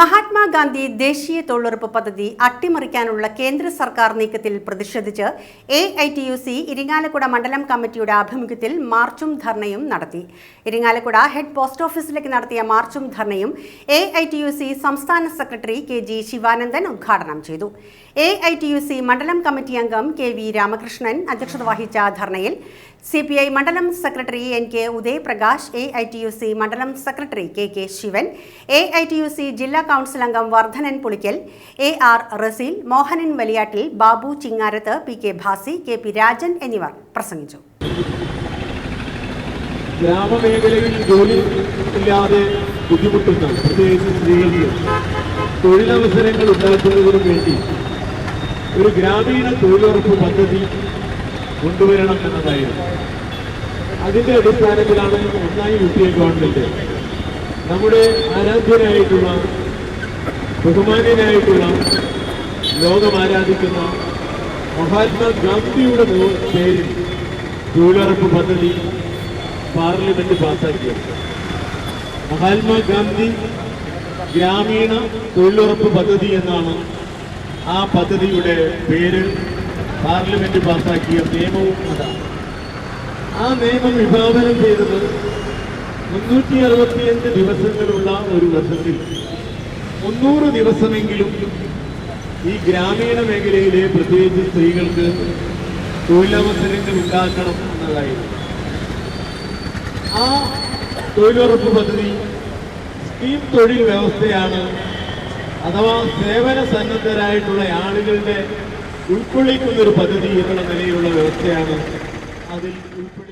മഹാത്മാഗാന്ധി ദേശീയ തൊഴിലുറപ്പ് പദ്ധതി അട്ടിമറിക്കാനുള്ള കേന്ദ്ര സർക്കാർ നീക്കത്തിൽ പ്രതിഷേധിച്ച് A I T U C Irinjalakuda മണ്ഡലം കമ്മിറ്റിയുടെ ആഭിമുഖ്യത്തിൽ മാർച്ചും ധർണയും നടത്തി. ഇരിങ്ങാലക്കുട ഹെഡ് പോസ്റ്റ് ഓഫീസിലേക്ക് നടത്തിയ മാർച്ചും ധർണയും A I T U C സംസ്ഥാന സെക്രട്ടറി കെ ജി ശിവാനന്ദൻ ഉദ്ഘാടനം ചെയ്തു. A I T U C മണ്ഡലം കമ്മിറ്റി അംഗം കെ വി രാമകൃഷ്ണൻ അധ്യക്ഷത വഹിച്ച ധർണയിൽ സി പി ഐ മണ്ഡലം secretary N K Udayaprakash A I T U C മണ്ഡലം secretary K K Sivan A I T U C ജില്ലാ കൗൺസിൽ അംഗം Vardhanan Pulikkal A R Raseel Mohanan Valiyattil Babu Chingarath P K Bhasi K P Rajan എന്നിവർ പ്രസംഗിച്ചു. ഗ്രാമമേഖലയിൽ ജോലി ഇല്ലാതെ ബുദ്ധിമുട്ടുന്ന പ്രത്യേകിച്ച് സ്ത്രീകൾക്ക് തൊഴിലവസരങ്ങൾ ഉണ്ടാക്കുന്നതിനു വേണ്ടി ഒരു ഗ്രാമീണ തൊഴിലുറപ്പ് പദ്ധതി കൊണ്ടുവരണം എന്നതായിരുന്നു അതിന്റെ അടിസ്ഥാനത്തിലാണ് ഒന്നായി യു പി എ ഗവൺമെന്റ്. നമ്മുടെ ആരാധ്യനായിട്ടുള്ള ബഹുമാന്യനായിട്ടുള്ള ലോകം ആരാധിക്കുന്ന മഹാത്മാഗാന്ധിയുടെ ഗാന്ധിയുടെ പേരിൽ തൊഴിലുറപ്പ് പദ്ധതി പാർലമെന്റ് പാസാക്കിയത് മഹാത്മാഗാന്ധി ഗ്രാമീണ തൊഴിലുറപ്പ് പദ്ധതി എന്നാണ് ആ പദ്ധതിയുടെ പേര്. പാർലമെന്റ് പാസാക്കിയ നിയമവും അതാണ് ആ നിയമം വിഭാവനം ചെയ്തത് മുന്നൂറ്റി അറുപത്തിയഞ്ച് ദിവസങ്ങളുള്ള ഒരു വർഷത്തിൽ. മുന്നൂറ് ദിവസമെങ്കിലും ഈ ഗ്രാമീണ മേഖലയിലെ പ്രത്യേകിച്ച് സ്ത്രീകൾക്ക് തൊഴിലവസരങ്ങൾ ഉണ്ടാക്കണം എന്നതായിരുന്നു. ആ തൊഴിലുറപ്പ് പദ്ധതി സ്കീം തൊഴിൽ വ്യവസ്ഥയാണ് അഥവാ സേവന സന്നദ്ധരായിട്ടുള്ള ആളുകളുടെ ഉൾക്കൊള്ളിക്കുന്ന ഒരു പദ്ധതി എന്നുള്ള നിലയിലുള്ള വ്യവസ്ഥയാണ് അതിൽ ഉൾപ്പെടുന്നത്